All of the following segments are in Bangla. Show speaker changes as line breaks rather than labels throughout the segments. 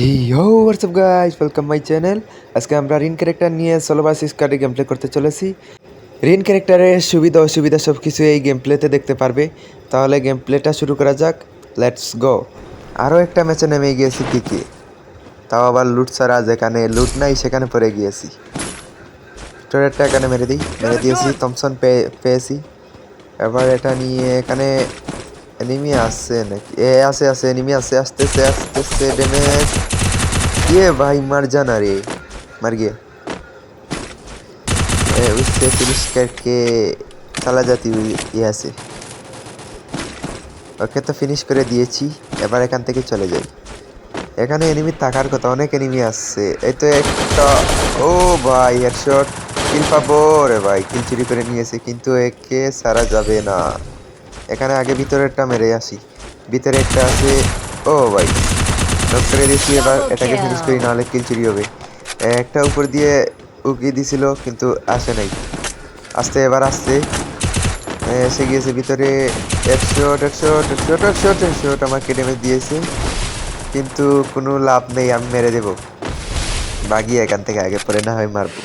Yo WhatsApp guys welcome my channel আজকে আমরা রিন ক্যারেক্টার নিয়ে সোলো বাসিস কার্ডে গেম প্লে করতে চলেছি। রিন ক্যারেক্টারের সুবিধা অসুবিধা সব কিছু এই গেম প্লেতে দেখতে পারবে। তাহলে গেম প্লেটা শুরু করা যাক। লেটস গো আরও একটা ম্যাচে নেমে গিয়েছি পিকে তাও আবার লুট ছাড়া যেখানে লুট নাই সেখানে পড়ে গিয়েছি। স্টোরেরটা এখানে মেরে দিই। মেরে দিয়েছি থমসন পেয়ে পেয়েছি। এবার এটা নিয়ে এখানে এনিমি আসছে নাকি এ আছে আছে এনিমি আছে আসতেছে আসতেছে ড্যামেজ ये भाई मर जाना रे मर गया ए, उससे फिनिश करके चला जाती हुई यहाँ से ওকে তো ফিনিশ করে দিয়েছি এবার এখান থেকে চলে যাই এখানে এনিমি থাকার কথা অনেক এনিমি আসছে এই তো একটা ও ভাই হেডশট কিল পাবো রে ভাই কিল চুরি করে নিয়েছে কিন্তু একে সারা যাবে না এখানে আগে ভিতরেরটা মেরে আসি। ভিতরে একটা আছে ও ভাই নক করে দিয়েছি এবার এটাকে ফিনিশ করি নাহলে কিল চুরি হবে। একটা উপর দিয়ে উকিয়ে দিছিল কিন্তু আসে নাই। আসতে এবার আসতে। এসে গিয়েছে ভিতরে। একশট একশট একশট একশট একশট আমাকে ড্যামেজ দিয়েছে। কিন্তু কোনো লাভ নেই আমি মেরে দেব। বাগিয়ে এখান থেকে আগে পরে না হয় মারবো।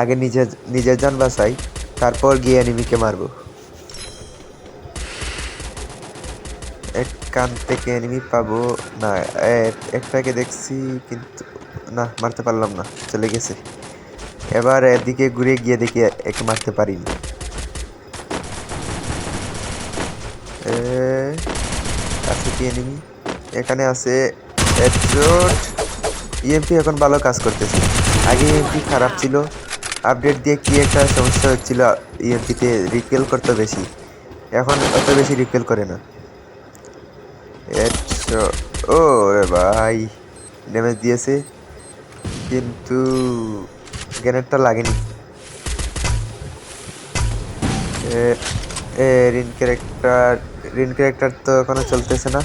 আগে নিজের নিজের যান বাসাই তারপর গিয়ে এনিমিকে মারবো। এখান থেকে এনিমি পাবো। না একটাকে দেখছি, কিন্তু না, মারতে পারলাম না, চলে গেছে। এবার এদিকে ঘুরে গিয়ে দেখি একে মারতে পারিনি। আছে কি এনিমি এখানে আছে ইএমপি এখন ভালো কাজ করতেছে। আগে ইএমপি খারাপ ছিল। আপডেট দিয়ে কি একটা সমস্যা হচ্ছিল ইএমপিতে রিপেল করতে বেশি। এখন অত বেশি রিপেল করে না। হেডশট ও রে ভাই ড্যামেজ দিয়েছে। কিন্তু গ্রেনেডটা লাগেনি। এ- রিন ক্যারেক্টার রিন ক্যারেক্টার তো এখনও চলতেছে না।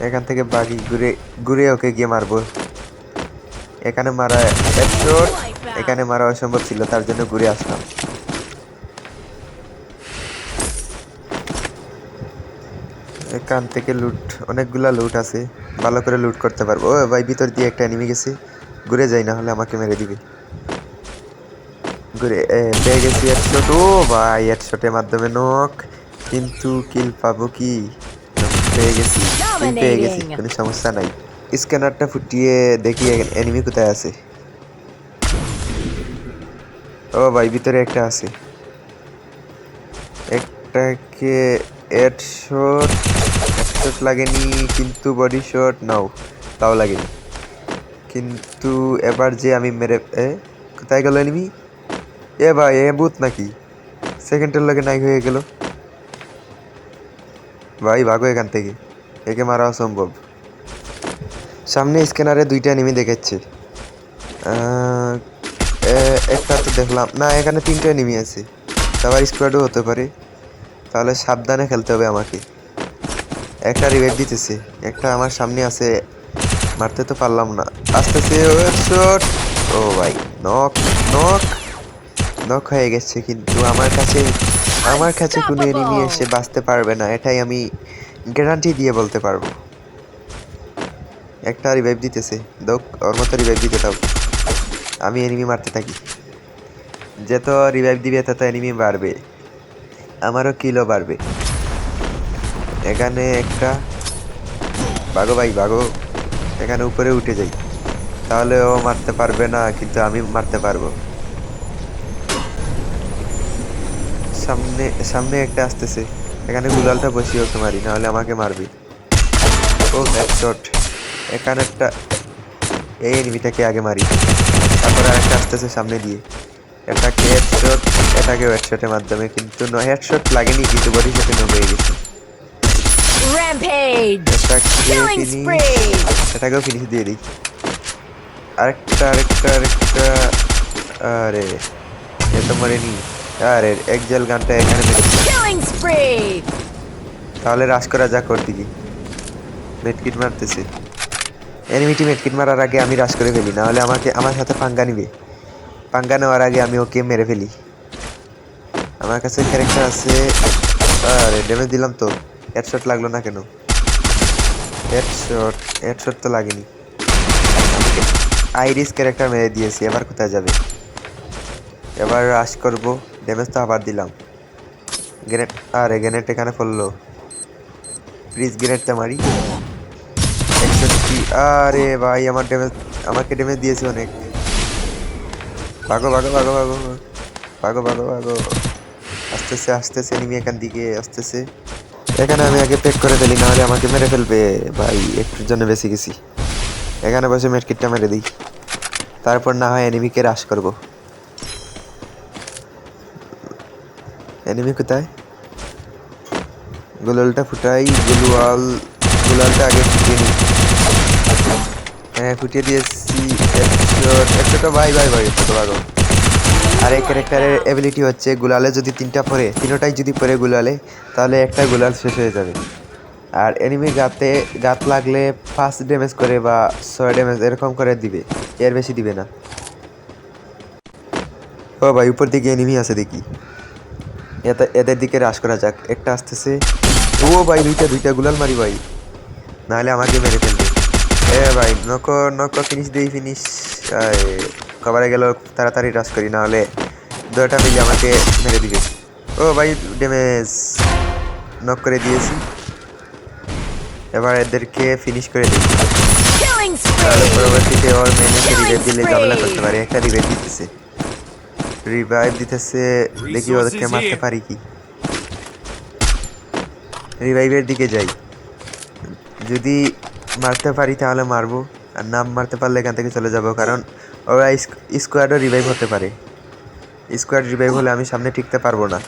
এখান থেকে বাগি ঘুরে ঘুরে ওকে গিয়ে মারবো। এখানে মারা হেডশট এখানে মারা অসম্ভব ছিল, তার জন্য ঘুরে আসলাম। এখান থেকে লুট অনেকগুলা লুট আছে। ভালো করে লুট করতে পারব। ও ভাই ভিতর দিয়ে একটা এনিমি গেছে। ঘুরে যাই না হলে আমাকে মেরে দিবে। ঘুরে পেয়ে গেছি হেডশট ও ভাই হেডশটের মাধ্যমে নক কিন্তু কিল পাবো কি? পেয়ে গেছি পেয়ে গেছি কোনো সমস্যা নাই। স্ক্যানারটা ফুটিয়ে দেখি এনিমি কোথায় আছে। ও ভাই ভিতরে একটা আছে। একটাকে হেডশট হেডশট লাগেনি, কিন্তু বডি শট নাও তাও লাগেনি। কিন্তু এবার যে আমি মেরে, এ, কোথায় গেল এনিমি এ ভাই, এ বুথ নাকি? সেকেন্ডের লগে নাই হয়ে গেল। ভাই, ভাগো এখান থেকে। একে মারা অসম্ভব। সামনে স্ক্যানারে দুইটা এনিমি দেখাচ্ছে। একটা তো দেখলাম। না, এখানে তিনটা এনিমি আছে। আবার স্কোয়াডও হতে পারে। তাহলে সাবধানে খেলতে হবে আমাকে। একটা রিভাইভ দিতেছে। একটা আমার সামনে আছে মারতে তো পারলাম না। আসতেছে শট ও ভাই নক নক নক হয়ে গেছে কিন্তু আমার কাছে আমার কাছে কোনো এনিমি এসে বাঁচতে পারবে না এটাই আমি গ্যারান্টি দিয়ে বলতে পারব। একটা রিভাইভ দিতেছে। দোক ওর মতো রিভাইভ দিতে দাও। আমি এনিমি মারতে থাকি। যত রিভাইভ দিবে তত এনিমি বাড়বে। আমারও কিলো বাড়বে। এখানে একটা বাঘো ভাই, বাঘো, এখানে উপরে উঠে যাই। তাহলে ও মারতে পারবে না, কিন্তু আমি মারতে পারব। সামনে সামনে একটা আসতেছে। এখানে গুলালটা বসিয়ে ওকে মারি, নাহলে আমাকে মারবে। ও হেডশট এখানে একটা এই এনিমিটাকে আগে মারি। তারপরে আরেকটা আসতেছে সামনে দিয়ে। এটাকে হেডশট এটাকে হেডশটের মাধ্যমে কিন্তু হেডশট লাগেনি কিন্তু বডি শটে নবে গেছে
Killing
ফিনিশ দিয়ে দিই। আরেকটা আরেকটা আরেকটা আরে এ তো মরেনি। আরে এক জেল গানটা এখানে! তাহলে রাশ করা যা কর দিদি মেটকিট মারতেছে। এনিমিটি মেটকিট মারার আগে আমি রাশ করে ফেলি নাহলে আমাকে আমার সাথে পাঙ্গা নিবে। পাঙ্গা নেওয়ার আগে আমি ওকে মেরে ফেলি। আমার কাছে ক্যারেক্টার আছে, আরে ড্যামেজ দিলাম তো। হেডশট লাগল না কেন? হেডশট হেডশট তো লাগেনি। আইরিস ক্যারেক্টার মেরে দিয়েছি, এবার কোথায় যাবে? এবার রাশ করব ড্যামেজ তো আবার দিলাম। গ্রেনেড আরে গ্রেনেড এখানে পড়ল প্লিজ গ্রেনেডটা মারি। আরে ভাই, আমার ড্যামেজ আমাকে ড্যামেজ দিয়েছে অনেক। ভাগো ভাগো ভাগো ভাগো। ভাগো ভাগো ভাগো। আসতেছে আসতেছে এনিমি এখান দিকে আসতেছে। এখানে আমি আগে পেক করে ফেলি, নাহলে আমাকে মেরে ফেলবে। ভাই, একটুর জন্য বেঁচে গেছি। এখানে বসে মেটকিটটা মেরে দিই। তারপর না হয় এনিমিকে রাশ করব। এনিমি কোথায়? গোলালটা ফুটাই গুলওয়াল গোলালটা আগে ফুটিয়ে নিই। হ্যাঁ ফুটিয়ে দিয়েছি। একশো, একশোটা, ভাই ভাই ভাই ছোটো ভাগো আর এই ক্যারেক্টারের এবিলিটি হচ্ছে গুলালে যদি তিনটা পরে তিনোটাই যদি পরে গুলালে, তাহলে একটা গুলাল শেষ হয়ে যাবে। আর এনিমি গাতে, গাত লাগলে ফার্স্ট ড্যামেজ করে বা ছয় ড্যামেজ এরকম করে দিবে, এর বেশি দিবে না। ও ভাই, উপর দিকে এনিমি আছে দেখি। এদের দিকে রাশ করা যাক। একটা আসতেছে। ও ভাই, দুইটা দুইটা গুলাল মারি ভাই। নাহলে আমাকে মেরে ফেলবে। এ ভাই, নক নক ফিনিশ দিই ফিনিশ কভারে গেল তাড়াতাড়ি রাশ করি নাহলে দুটা মিলে আমাকে মেরে দিবে। ও ভাই ড্যামেজ নক করে দিয়েছি। এবার এদেরকে ফিনিশ করে তাহলে পরবর্তীতে ওর মেনে
Killing
রিভাইভ দিলে ঝামেলা করতে! পারে। একটা রিভাইভ দিতেছে। রিভাইভ দিতেছে দেখি ওদেরকে মারতে পারি কি? রিভাইভের দিকে যাই। যদি মারতে পারি তাহলে মারবো। আর না মারতে পারলে এখান থেকে চলে যাব, কারণ ওরা স্কোয়াডও রিভাইভ হতে পারে। স্কোয়াড রিভাইভ হলে আমি সামনে টিকতে পারব না।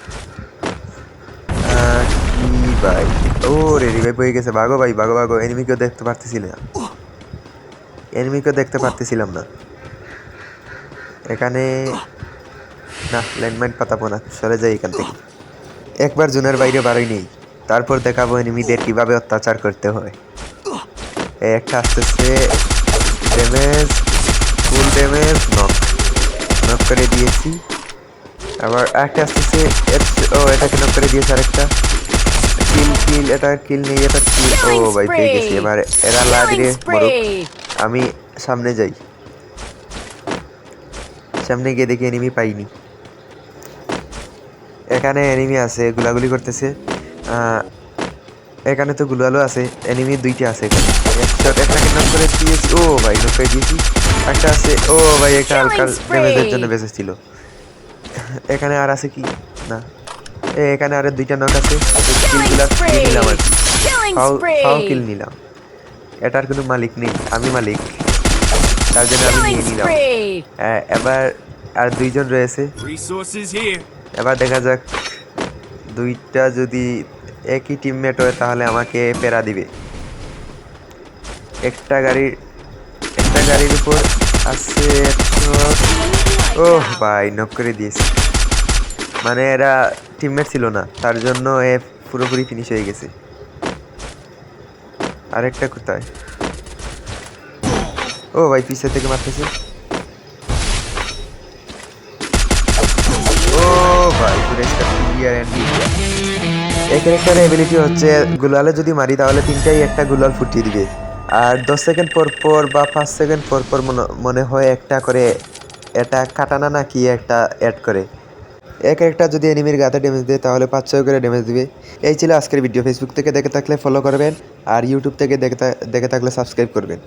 ভাই? ও রে রিভাইভ হয়ে গেছে। ভাই এনিমিকেও দেখতে পারতেছি না। এনিমিকেও দেখতে পারতেছিলাম না। এখানে না ল্যান্ডমাইন পাতাবো না। সরে যাই এখান থেকে। একবার জুনের বাইরে বাড়াই নেই। তারপর দেখাবো এনিমিদের কীভাবে অত্যাচার করতে হয়। একটা আসতেছে damage full damage knock knock করে দিয়েছি। আবার একটা আসতেছে ও এটাকে নক করে দিয়েছে আরেকটা। কিল কিল এটা কিল নেই এটা কিল ও ভাই পেয়ে গেছি। এবার এরা লাগরে আমি সামনে যাই। সামনে গিয়ে দেখি এনিমি পাইনি। এখানে এনিমি আছে গুলাগুলি করতেছে। এখানে তো গুলালো আছে এনিমি দুইটা আছে একশো একটাকে নক করে দিয়েছি। ও ভাই নক করে দিয়েছি একটা আছে ও ভাই একটা হালকা! ড্যামেজের জন্য বেঁচেছিল। এখানে আর আছে কি? না। এ এখানে আরও দুইটা নক আছে। কিলগুলা নিলাম আর কি। ফাও কিল নিলাম। এটার কোনো মালিক নেই আমি মালিক। তার জন্য আমি নিয়ে নিলাম। হ্যাঁ, এবার আর দুইজন রয়েছে। এবার দেখা যাক দুইটা যদি একই টিমমেট হয় তাহলে আমাকে পেরা দিবে। একটা গাড়ির একটা গাড়ির উপর আছে ও ভাই নক করে দিয়েছে। মানে এরা টিমমেট ছিল না, তার জন্য এ পুরোপুরি ফিনিশ হয়ে গেছে। আরেকটা কোথায়? ও, ভাই, পিছে থেকে মারতেছে। ও, ভাই এন্ড এই ক্যারেক্টারের এবিলিটি হচ্ছে গুলালে যদি মারি, তাহলে তিনটাই একটা গুলাল ফুটিয়ে দিবে। আর দশ সেকেন্ড পর পর বা পাঁচ সেকেন্ড পর পর মনে- হয় একটা করে এটা কাটানা না কি একটা অ্যাড করে। এক একটা যদি এনিমির গাতে ড্যামেজ দেয়, তাহলে পাঁচ ছয় করে ড্যামেজ দিবে। এই ছিল আজকের ভিডিও ফেসবুক থেকে দেখে থাকলে ফলো করবেন, আর ইউটিউব থেকে দেখে দেখে থাকলে সাবস্ক্রাইব করবেন।